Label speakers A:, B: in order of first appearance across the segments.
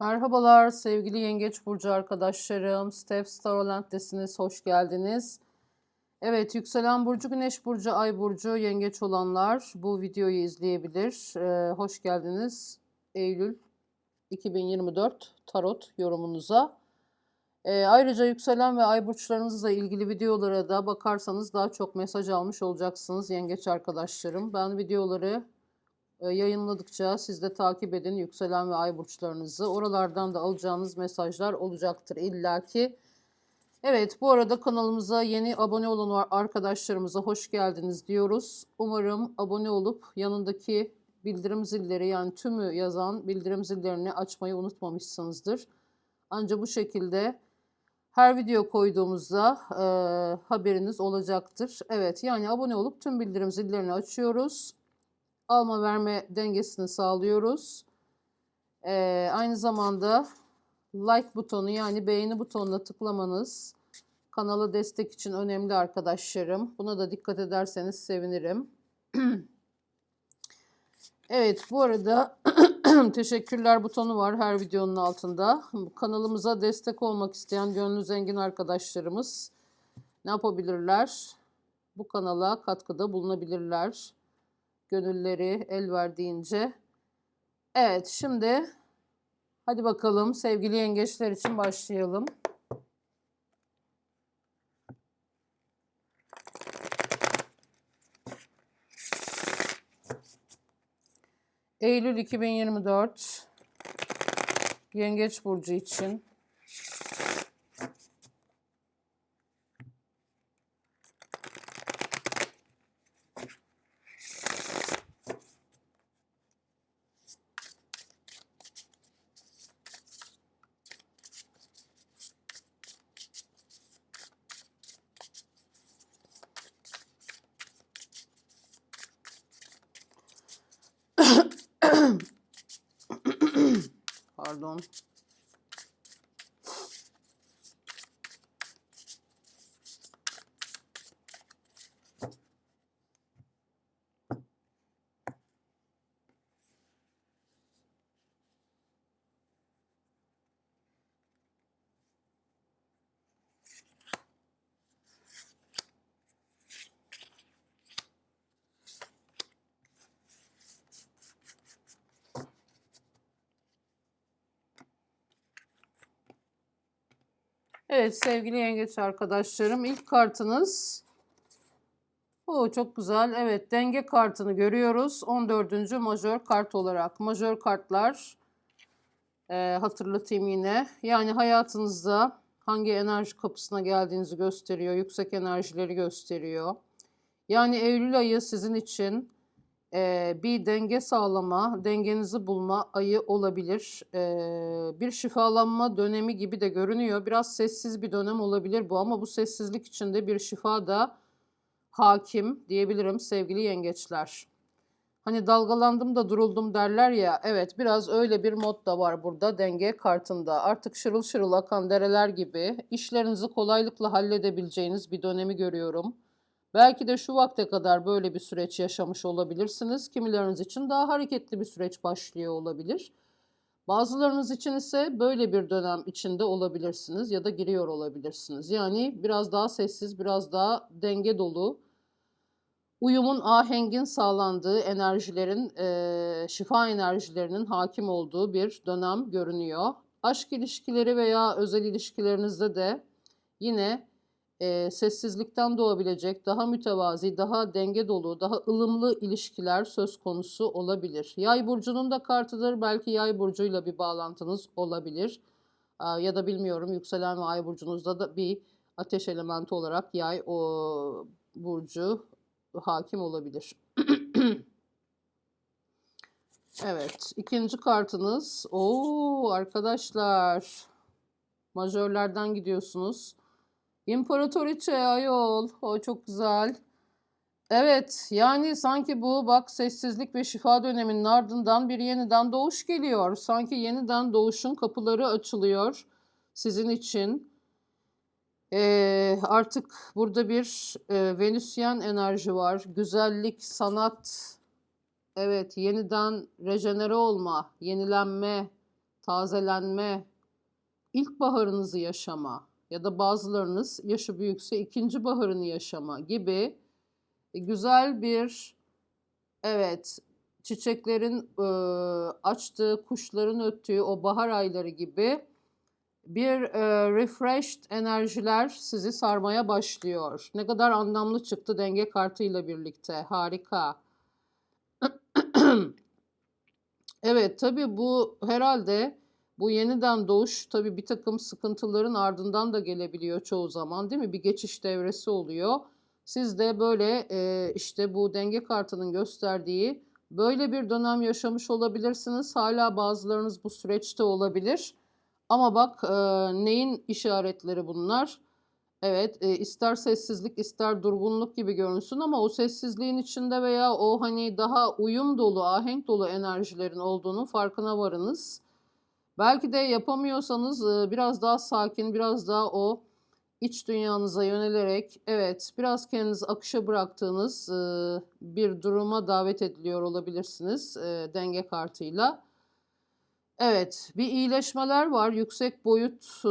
A: Merhabalar sevgili Yengeç Burcu arkadaşlarım. Step Starolent'tesiniz. Hoş geldiniz. Evet, yükselen burcu, güneş burcu, ay burcu, yengeç olanlar bu videoyu izleyebilir. Ee, hoş geldiniz Eylül 2024 tarot yorumunuza. Ee, ayrıca yükselen ve ay burçlarınızla ilgili videolara da bakarsanız daha çok mesaj almış olacaksınız yengeç arkadaşlarım. Ben videoları yayınladıkça siz de takip edin yükselen ve ay burçlarınızı. Oralardan da alacağınız mesajlar olacaktır illaki. Evet bu arada kanalımıza yeni abone olan arkadaşlarımıza hoş geldiniz diyoruz. Umarım abone olup yanındaki bildirim zilleri yani tümü yazan bildirim zillerini açmayı unutmamışsınızdır. Ancak bu şekilde her video koyduğumuzda e, haberiniz olacaktır. Evet yani abone olup tüm bildirim zillerini açıyoruz alma verme dengesini sağlıyoruz. Ee, aynı zamanda like butonu yani beğeni butonuna tıklamanız kanala destek için önemli arkadaşlarım. Buna da dikkat ederseniz sevinirim. evet bu arada teşekkürler butonu var her videonun altında. Kanalımıza destek olmak isteyen gönlü zengin arkadaşlarımız ne yapabilirler? Bu kanala katkıda bulunabilirler gönülleri el verdiğince. Evet şimdi hadi bakalım sevgili yengeçler için başlayalım. Eylül 2024 Yengeç burcu için Pardon. Evet sevgili yengeç arkadaşlarım ilk kartınız o çok güzel. Evet denge kartını görüyoruz. 14. majör kart olarak. Majör kartlar e, hatırlatayım yine. Yani hayatınızda hangi enerji kapısına geldiğinizi gösteriyor. Yüksek enerjileri gösteriyor. Yani Eylül ayı sizin için e, bir denge sağlama, dengenizi bulma ayı olabilir. E, bir şifalanma dönemi gibi de görünüyor. Biraz sessiz bir dönem olabilir bu ama bu sessizlik içinde bir şifa da hakim diyebilirim sevgili yengeçler. Hani dalgalandım da duruldum derler ya. Evet biraz öyle bir mod da var burada denge kartında. Artık şırıl şırıl akan dereler gibi işlerinizi kolaylıkla halledebileceğiniz bir dönemi görüyorum. Belki de şu vakte kadar böyle bir süreç yaşamış olabilirsiniz. Kimileriniz için daha hareketli bir süreç başlıyor olabilir. Bazılarınız için ise böyle bir dönem içinde olabilirsiniz ya da giriyor olabilirsiniz. Yani biraz daha sessiz, biraz daha denge dolu, uyumun, ahengin sağlandığı enerjilerin, e, şifa enerjilerinin hakim olduğu bir dönem görünüyor. Aşk ilişkileri veya özel ilişkilerinizde de yine e, sessizlikten doğabilecek daha mütevazi, daha denge dolu, daha ılımlı ilişkiler söz konusu olabilir. Yay burcunun da kartıdır. Belki yay burcuyla bir bağlantınız olabilir. E, ya da bilmiyorum yükselen ve ay burcunuzda da bir ateş elementi olarak yay o burcu hakim olabilir. evet, ikinci kartınız. Oo arkadaşlar. Majörlerden gidiyorsunuz. İmparatoriçe ayol. O çok güzel. Evet yani sanki bu bak sessizlik ve şifa döneminin ardından bir yeniden doğuş geliyor. Sanki yeniden doğuşun kapıları açılıyor sizin için. Ee, artık burada bir e, Venüsyen enerji var. Güzellik, sanat, evet yeniden rejenere olma, yenilenme, tazelenme, ilkbaharınızı yaşama ya da bazılarınız yaşı büyükse ikinci baharını yaşama gibi e, güzel bir evet çiçeklerin e, açtığı, kuşların öttüğü o bahar ayları gibi bir e, refreshed enerjiler sizi sarmaya başlıyor. Ne kadar anlamlı çıktı denge kartıyla birlikte. Harika. evet tabii bu herhalde bu yeniden doğuş tabii bir takım sıkıntıların ardından da gelebiliyor çoğu zaman değil mi? Bir geçiş devresi oluyor. Siz de böyle e, işte bu denge kartının gösterdiği böyle bir dönem yaşamış olabilirsiniz. Hala bazılarınız bu süreçte olabilir. Ama bak e, neyin işaretleri bunlar? Evet, e, ister sessizlik ister durgunluk gibi görünsün ama o sessizliğin içinde veya o hani daha uyum dolu, ahenk dolu enerjilerin olduğunu farkına varınız. Belki de yapamıyorsanız biraz daha sakin, biraz daha o iç dünyanıza yönelerek evet biraz kendinizi akışa bıraktığınız bir duruma davet ediliyor olabilirsiniz denge kartıyla. Evet, bir iyileşmeler var. Yüksek boyut,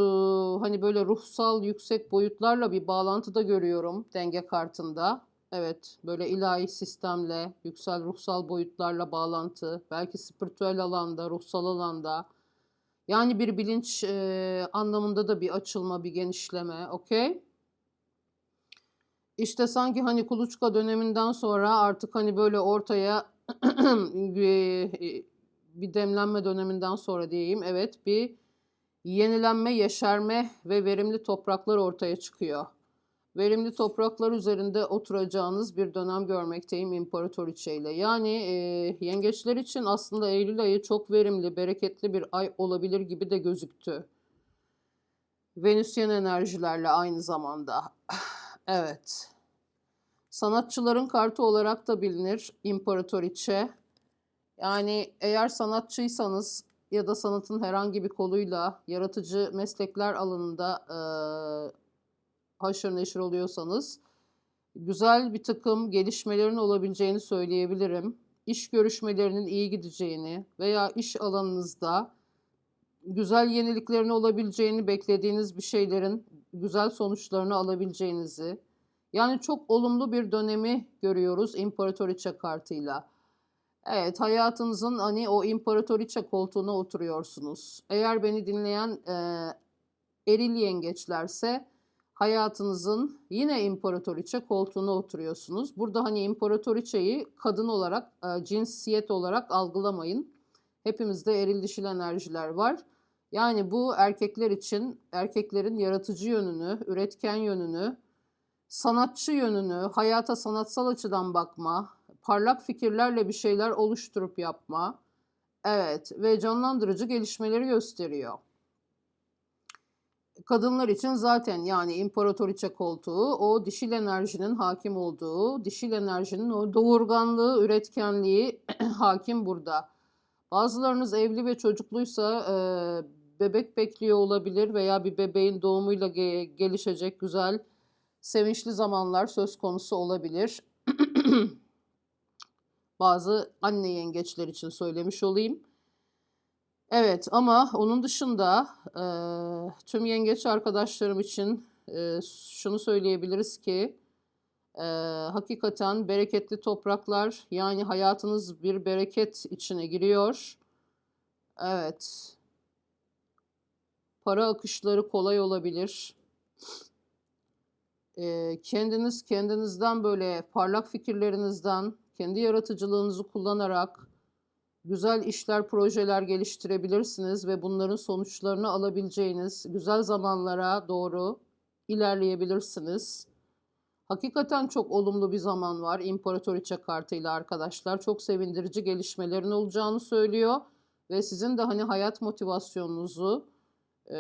A: hani böyle ruhsal yüksek boyutlarla bir bağlantıda görüyorum denge kartında. Evet, böyle ilahi sistemle, yüksel ruhsal boyutlarla bağlantı, belki spiritüel alanda, ruhsal alanda. Yani bir bilinç e, anlamında da bir açılma, bir genişleme, okey? İşte sanki hani kuluçka döneminden sonra artık hani böyle ortaya e, bir demlenme döneminden sonra diyeyim. Evet bir yenilenme, yeşerme ve verimli topraklar ortaya çıkıyor. Verimli topraklar üzerinde oturacağınız bir dönem görmekteyim İmparatoriçe ile. Yani e, yengeçler için aslında Eylül ayı çok verimli, bereketli bir ay olabilir gibi de gözüktü. Venüsyen enerjilerle aynı zamanda. Evet. Sanatçıların kartı olarak da bilinir İmparatoriçe. Yani eğer sanatçıysanız ya da sanatın herhangi bir koluyla yaratıcı meslekler alanında e, haşır neşir oluyorsanız güzel bir takım gelişmelerin olabileceğini söyleyebilirim. İş görüşmelerinin iyi gideceğini veya iş alanınızda güzel yeniliklerin olabileceğini beklediğiniz bir şeylerin güzel sonuçlarını alabileceğinizi yani çok olumlu bir dönemi görüyoruz İmparatoriçe kartıyla. Evet, hayatınızın hani o imparatoriçe koltuğuna oturuyorsunuz. Eğer beni dinleyen e, eril yengeçlerse hayatınızın yine imparatoriçe koltuğuna oturuyorsunuz. Burada hani imparatoriçeyi kadın olarak, e, cinsiyet olarak algılamayın. Hepimizde eril dişil enerjiler var. Yani bu erkekler için erkeklerin yaratıcı yönünü, üretken yönünü, sanatçı yönünü, hayata sanatsal açıdan bakma, parlak fikirlerle bir şeyler oluşturup yapma. Evet ve canlandırıcı gelişmeleri gösteriyor. Kadınlar için zaten yani imparatoriçe koltuğu o dişil enerjinin hakim olduğu, dişil enerjinin o doğurganlığı, üretkenliği hakim burada. Bazılarınız evli ve çocukluysa e, bebek bekliyor olabilir veya bir bebeğin doğumuyla ge- gelişecek güzel, sevinçli zamanlar söz konusu olabilir. Bazı anne yengeçler için söylemiş olayım. Evet ama onun dışında e, tüm yengeç arkadaşlarım için e, şunu söyleyebiliriz ki e, hakikaten bereketli topraklar yani hayatınız bir bereket içine giriyor. Evet. Para akışları kolay olabilir. E, kendiniz kendinizden böyle parlak fikirlerinizden kendi yaratıcılığınızı kullanarak güzel işler, projeler geliştirebilirsiniz ve bunların sonuçlarını alabileceğiniz güzel zamanlara doğru ilerleyebilirsiniz. Hakikaten çok olumlu bir zaman var İmparatoriçe kartıyla arkadaşlar. Çok sevindirici gelişmelerin olacağını söylüyor ve sizin de hani hayat motivasyonunuzu e,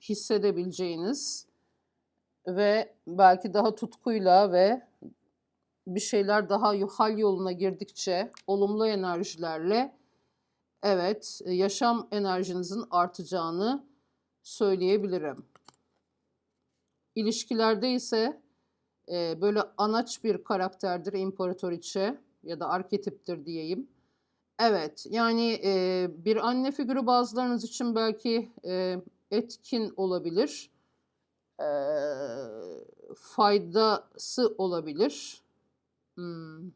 A: hissedebileceğiniz ve belki daha tutkuyla ve bir şeyler daha hal yoluna girdikçe olumlu enerjilerle evet yaşam enerjinizin artacağını söyleyebilirim. İlişkilerde ise e, böyle anaç bir karakterdir imparatoriçe ya da arketiptir diyeyim. Evet, yani e, bir anne figürü bazılarınız için belki e, etkin olabilir. E, faydası olabilir. Hmm.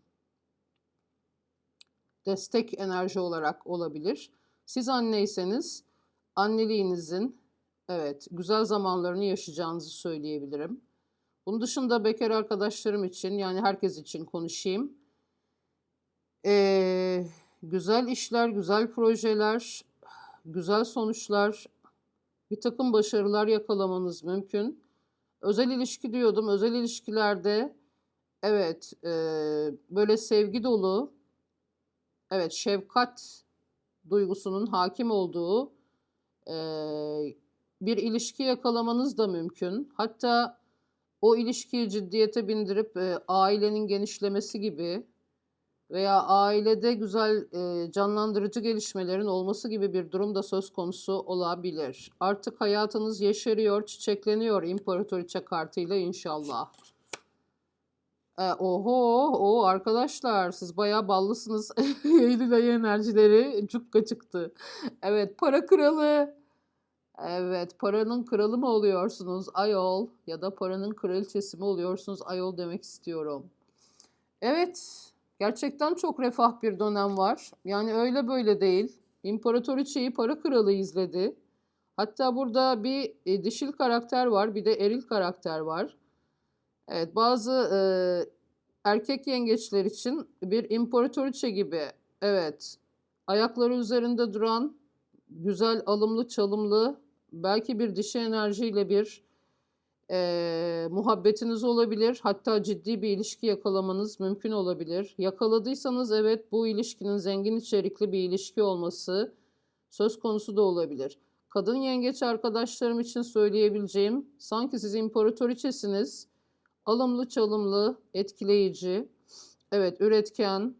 A: Destek enerji olarak olabilir. Siz anneyseniz anneliğinizin evet güzel zamanlarını yaşayacağınızı söyleyebilirim. Bunun dışında bekar arkadaşlarım için yani herkes için konuşayım. Ee, güzel işler, güzel projeler, güzel sonuçlar, bir takım başarılar yakalamanız mümkün. Özel ilişki diyordum. Özel ilişkilerde evet e, böyle sevgi dolu, evet şefkat duygusunun hakim olduğu e, bir ilişki yakalamanız da mümkün. Hatta o ilişkiyi ciddiyete bindirip e, ailenin genişlemesi gibi veya ailede güzel e, canlandırıcı gelişmelerin olması gibi bir durum da söz konusu olabilir. Artık hayatınız yeşeriyor, çiçekleniyor imparatoriçe kartıyla inşallah. E, oho, o arkadaşlar siz bayağı ballısınız. Eylül ayı enerjileri cukka çıktı. Evet, para kralı. Evet, paranın kralı mı oluyorsunuz ayol ya da paranın kraliçesi mi oluyorsunuz ayol demek istiyorum. Evet, gerçekten çok refah bir dönem var. Yani öyle böyle değil. İmparatoriçeyi para kralı izledi. Hatta burada bir e, dişil karakter var, bir de eril karakter var. Evet, bazı e, erkek yengeçler için bir imparatoriçe gibi, evet, ayakları üzerinde duran, güzel, alımlı, çalımlı, belki bir dişi enerjiyle bir e, muhabbetiniz olabilir. Hatta ciddi bir ilişki yakalamanız mümkün olabilir. Yakaladıysanız evet bu ilişkinin zengin içerikli bir ilişki olması söz konusu da olabilir. Kadın yengeç arkadaşlarım için söyleyebileceğim sanki siz imparatoriçesiniz. Alımlı, çalımlı, etkileyici, evet üretken,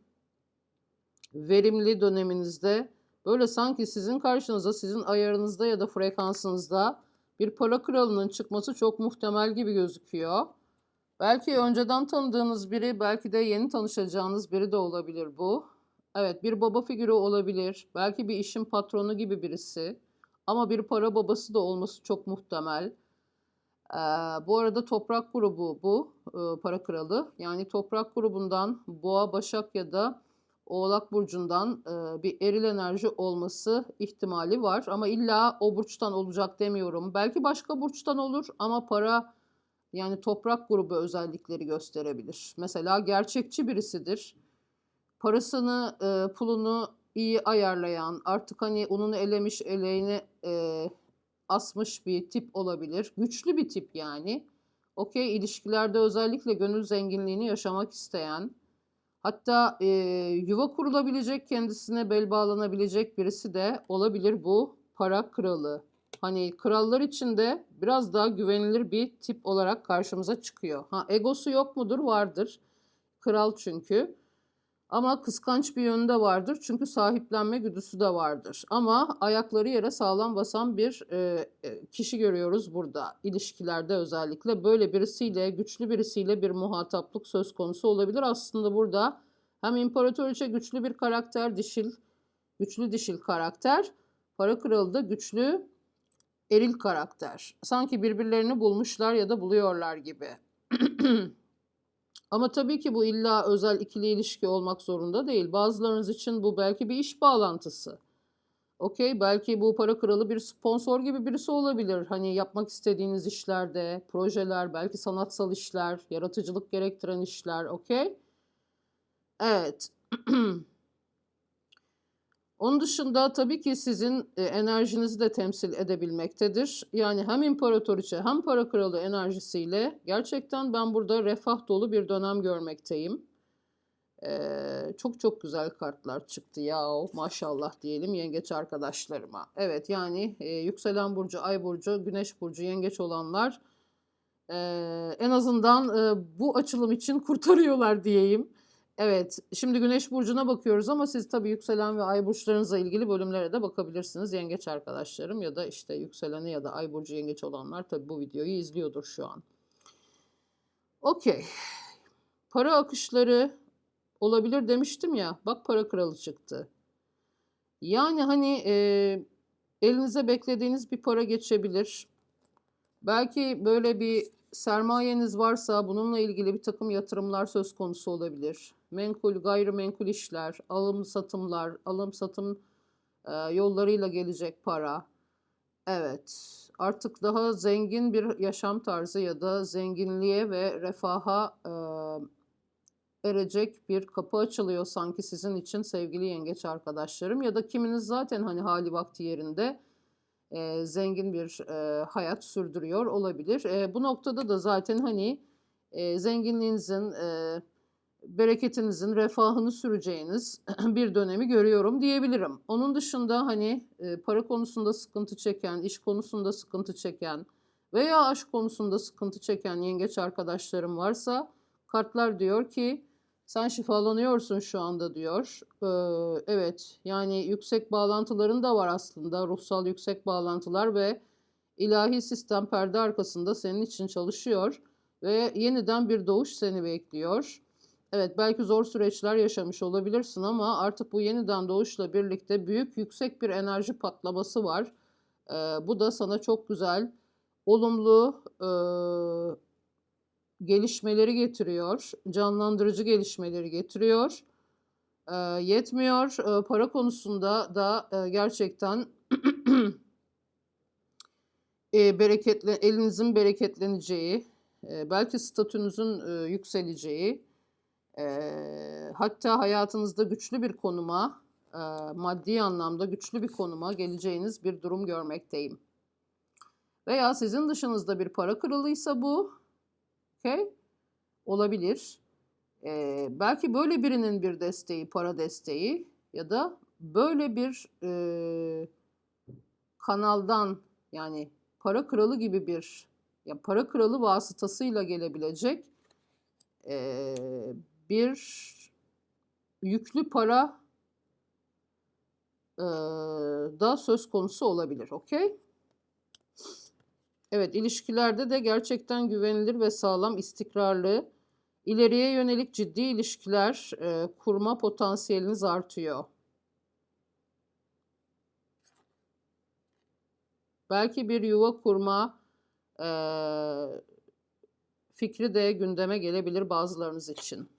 A: verimli döneminizde böyle sanki sizin karşınıza, sizin ayarınızda ya da frekansınızda bir para kralının çıkması çok muhtemel gibi gözüküyor. Belki önceden tanıdığınız biri, belki de yeni tanışacağınız biri de olabilir bu. Evet, bir baba figürü olabilir. Belki bir işin patronu gibi birisi. Ama bir para babası da olması çok muhtemel. Bu arada toprak grubu bu para kralı. Yani toprak grubundan boğa, başak ya da oğlak burcundan bir eril enerji olması ihtimali var. Ama illa o burçtan olacak demiyorum. Belki başka burçtan olur ama para yani toprak grubu özellikleri gösterebilir. Mesela gerçekçi birisidir. Parasını, pulunu iyi ayarlayan, artık hani ununu elemiş, eleğini asmış bir tip olabilir. Güçlü bir tip yani. Okey ilişkilerde özellikle gönül zenginliğini yaşamak isteyen, hatta e, yuva kurulabilecek, kendisine bel bağlanabilecek birisi de olabilir bu para kralı. Hani krallar için de biraz daha güvenilir bir tip olarak karşımıza çıkıyor. Ha egosu yok mudur? Vardır. Kral çünkü. Ama kıskanç bir yönü de vardır. Çünkü sahiplenme güdüsü de vardır. Ama ayakları yere sağlam basan bir e, e, kişi görüyoruz burada. İlişkilerde özellikle böyle birisiyle, güçlü birisiyle bir muhataplık söz konusu olabilir. Aslında burada hem imparatoriçe güçlü bir karakter, dişil, güçlü dişil karakter. Para kralı da güçlü eril karakter. Sanki birbirlerini bulmuşlar ya da buluyorlar gibi. Ama tabii ki bu illa özel ikili ilişki olmak zorunda değil. Bazılarınız için bu belki bir iş bağlantısı. Okey, belki bu para kralı bir sponsor gibi birisi olabilir. Hani yapmak istediğiniz işlerde, projeler, belki sanatsal işler, yaratıcılık gerektiren işler, okey? Evet. Onun dışında tabii ki sizin e, enerjinizi de temsil edebilmektedir. Yani hem imparatoriçe hem para kralı enerjisiyle gerçekten ben burada refah dolu bir dönem görmekteyim. Ee, çok çok güzel kartlar çıktı ya maşallah diyelim yengeç arkadaşlarıma. Evet yani e, yükselen burcu, ay burcu, güneş burcu, yengeç olanlar e, en azından e, bu açılım için kurtarıyorlar diyeyim. Evet, şimdi Güneş burcuna bakıyoruz ama siz tabii yükselen ve ay burçlarınızla ilgili bölümlere de bakabilirsiniz yengeç arkadaşlarım ya da işte yükseleni ya da ay burcu yengeç olanlar tabii bu videoyu izliyordur şu an. Okey. Para akışları olabilir demiştim ya. Bak para kralı çıktı. Yani hani e, elinize beklediğiniz bir para geçebilir. Belki böyle bir sermayeniz varsa bununla ilgili bir takım yatırımlar söz konusu olabilir. Menkul, gayrimenkul işler, alım satımlar, alım satım e, yollarıyla gelecek para. Evet, artık daha zengin bir yaşam tarzı ya da zenginliğe ve refaha e, erecek bir kapı açılıyor sanki sizin için sevgili yengeç arkadaşlarım. Ya da kiminiz zaten hani hali vakti yerinde e, zengin bir e, hayat sürdürüyor olabilir. E, bu noktada da zaten hani e, zenginliğinizin, e, bereketinizin, refahını süreceğiniz bir dönemi görüyorum diyebilirim. Onun dışında hani e, para konusunda sıkıntı çeken, iş konusunda sıkıntı çeken veya aşk konusunda sıkıntı çeken yengeç arkadaşlarım varsa kartlar diyor ki sen şifalanıyorsun şu anda diyor. Ee, evet yani yüksek bağlantıların da var aslında. Ruhsal yüksek bağlantılar ve ilahi sistem perde arkasında senin için çalışıyor. Ve yeniden bir doğuş seni bekliyor. Evet belki zor süreçler yaşamış olabilirsin ama artık bu yeniden doğuşla birlikte büyük yüksek bir enerji patlaması var. Ee, bu da sana çok güzel, olumlu, e, gelişmeleri getiriyor. Canlandırıcı gelişmeleri getiriyor. E, yetmiyor. E, para konusunda da e, gerçekten e, bereketle, elinizin bereketleneceği, e, belki statünüzün e, yükseleceği, e, hatta hayatınızda güçlü bir konuma, e, maddi anlamda güçlü bir konuma geleceğiniz bir durum görmekteyim. Veya sizin dışınızda bir para kralıysa bu, okay? olabilir. Ee, belki böyle birinin bir desteği, para desteği ya da böyle bir e, kanaldan yani para kralı gibi bir ya para kralı vasıtasıyla gelebilecek e, bir yüklü para e, da söz konusu olabilir. Okey? Evet, ilişkilerde de gerçekten güvenilir ve sağlam, istikrarlı, ileriye yönelik ciddi ilişkiler e, kurma potansiyeliniz artıyor. Belki bir yuva kurma e, fikri de gündeme gelebilir bazılarınız için.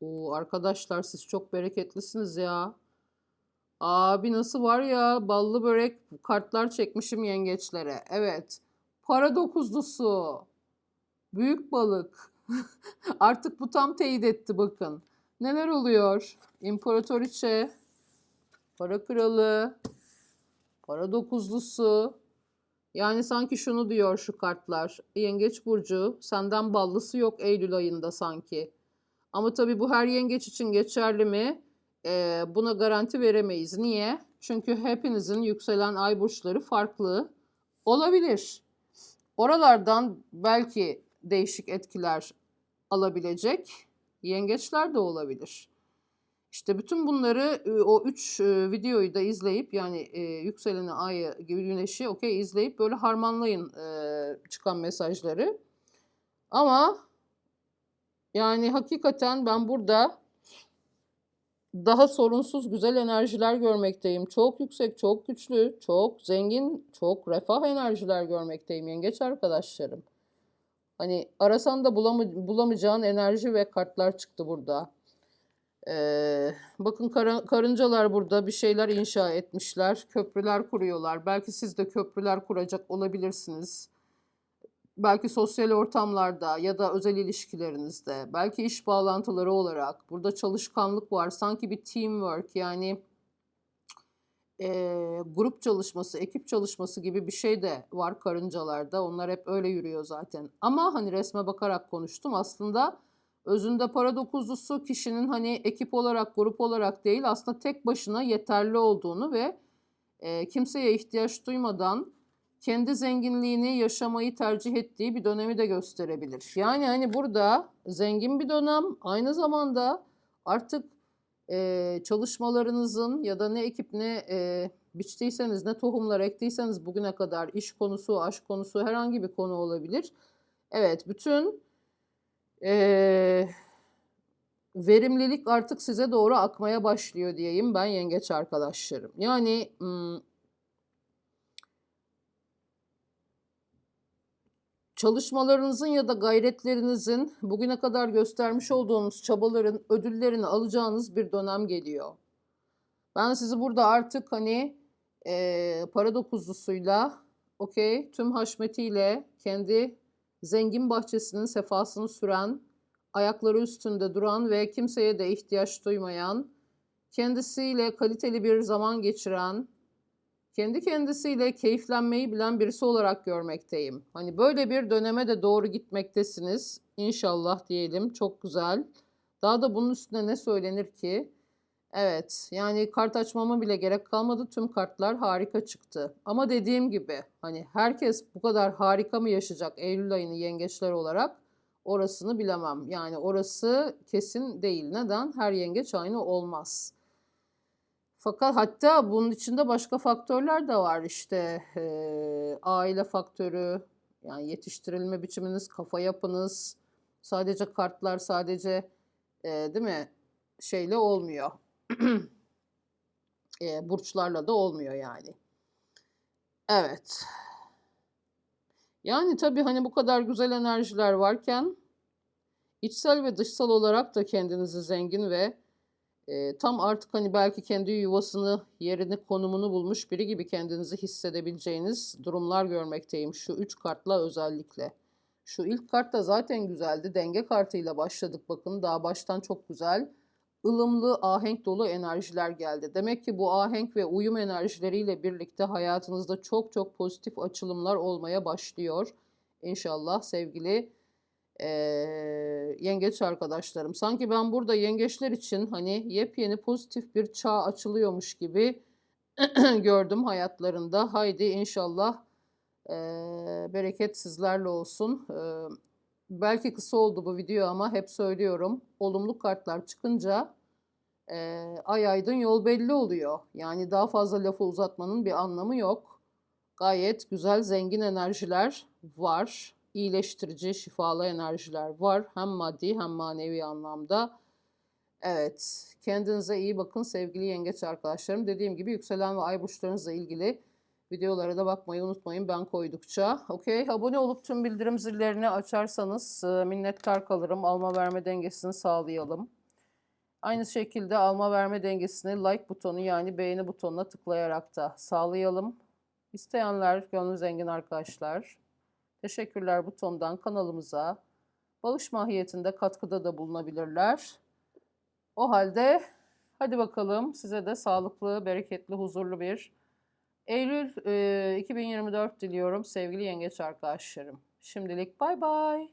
A: Oo, arkadaşlar siz çok bereketlisiniz ya. Abi nasıl var ya ballı börek kartlar çekmişim yengeçlere. Evet. Para dokuzlusu. Büyük balık. Artık bu tam teyit etti bakın. Neler oluyor? İmparatoriçe. Para kralı. Para dokuzlusu. Yani sanki şunu diyor şu kartlar. Yengeç burcu senden ballısı yok Eylül ayında sanki. Ama tabii bu her yengeç için geçerli mi? e, buna garanti veremeyiz. Niye? Çünkü hepinizin yükselen ay burçları farklı olabilir. Oralardan belki değişik etkiler alabilecek yengeçler de olabilir. İşte bütün bunları o üç videoyu da izleyip yani e, yükseleni ayı güneşi okey izleyip böyle harmanlayın e, çıkan mesajları. Ama yani hakikaten ben burada daha sorunsuz güzel enerjiler görmekteyim. Çok yüksek, çok güçlü, çok zengin, çok refah enerjiler görmekteyim yengeç arkadaşlarım. Hani arasan da bulamı, bulamayacağın enerji ve kartlar çıktı burada. Ee, bakın kar, karıncalar burada bir şeyler inşa etmişler. Köprüler kuruyorlar. Belki siz de köprüler kuracak olabilirsiniz belki sosyal ortamlarda ya da özel ilişkilerinizde, belki iş bağlantıları olarak burada çalışkanlık var. Sanki bir teamwork yani e, grup çalışması, ekip çalışması gibi bir şey de var karıncalarda. Onlar hep öyle yürüyor zaten. Ama hani resme bakarak konuştum. Aslında özünde para dokuzlusu kişinin hani ekip olarak, grup olarak değil aslında tek başına yeterli olduğunu ve e, kimseye ihtiyaç duymadan kendi zenginliğini yaşamayı tercih ettiği bir dönemi de gösterebilir. Yani hani burada zengin bir dönem aynı zamanda artık e, çalışmalarınızın ya da ne ekip ne e, biçtiyseniz ne tohumlar ektiyseniz bugüne kadar iş konusu, aşk konusu herhangi bir konu olabilir. Evet bütün e, verimlilik artık size doğru akmaya başlıyor diyeyim ben yengeç arkadaşlarım. Yani çalışmalarınızın ya da gayretlerinizin bugüne kadar göstermiş olduğunuz çabaların ödüllerini alacağınız bir dönem geliyor. Ben sizi burada artık hani eee para dokuzlusuyla okey tüm haşmetiyle kendi zengin bahçesinin sefasını süren, ayakları üstünde duran ve kimseye de ihtiyaç duymayan, kendisiyle kaliteli bir zaman geçiren, kendi kendisiyle keyiflenmeyi bilen birisi olarak görmekteyim. Hani böyle bir döneme de doğru gitmektesiniz. İnşallah diyelim. Çok güzel. Daha da bunun üstüne ne söylenir ki? Evet, yani kart açmama bile gerek kalmadı. Tüm kartlar harika çıktı. Ama dediğim gibi hani herkes bu kadar harika mı yaşayacak Eylül ayını yengeçler olarak? Orasını bilemem. Yani orası kesin değil. Neden? Her yengeç aynı olmaz. Fakat hatta bunun içinde başka faktörler de var işte eee, aile faktörü, yani yetiştirilme biçiminiz, kafa yapınız, sadece kartlar sadece eee, değil mi şeyle olmuyor. Eee, burçlarla da olmuyor yani. Evet. Yani tabii hani bu kadar güzel enerjiler varken içsel ve dışsal olarak da kendinizi zengin ve e, tam artık hani belki kendi yuvasını, yerini, konumunu bulmuş biri gibi kendinizi hissedebileceğiniz durumlar görmekteyim. Şu üç kartla özellikle. Şu ilk kart da zaten güzeldi. Denge kartıyla başladık bakın. Daha baştan çok güzel. ılımlı, ahenk dolu enerjiler geldi. Demek ki bu ahenk ve uyum enerjileriyle birlikte hayatınızda çok çok pozitif açılımlar olmaya başlıyor. İnşallah sevgili eee, yengeç arkadaşlarım. Sanki ben burada yengeçler için hani yepyeni pozitif bir çağ açılıyormuş gibi gördüm hayatlarında. Haydi inşallah eee, bereket sizlerle olsun. Eee, belki kısa oldu bu video ama hep söylüyorum. Olumlu kartlar çıkınca eee, ay aydın yol belli oluyor. Yani daha fazla lafı uzatmanın bir anlamı yok. Gayet güzel, zengin enerjiler var iyileştirici, şifalı enerjiler var. Hem maddi hem manevi anlamda. Evet, kendinize iyi bakın sevgili yengeç arkadaşlarım. Dediğim gibi yükselen ve ay burçlarınızla ilgili videolara da bakmayı unutmayın ben koydukça. Okey, abone olup tüm bildirim zillerini açarsanız e, minnettar kalırım. Alma verme dengesini sağlayalım. Aynı şekilde alma verme dengesini like butonu yani beğeni butonuna tıklayarak da sağlayalım. İsteyenler gönlü zengin arkadaşlar. Teşekkürler butonundan kanalımıza bağış mahiyetinde katkıda da bulunabilirler. O halde hadi bakalım size de sağlıklı, bereketli, huzurlu bir Eylül e, 2024 diliyorum sevgili yengeç arkadaşlarım. Şimdilik bay bay.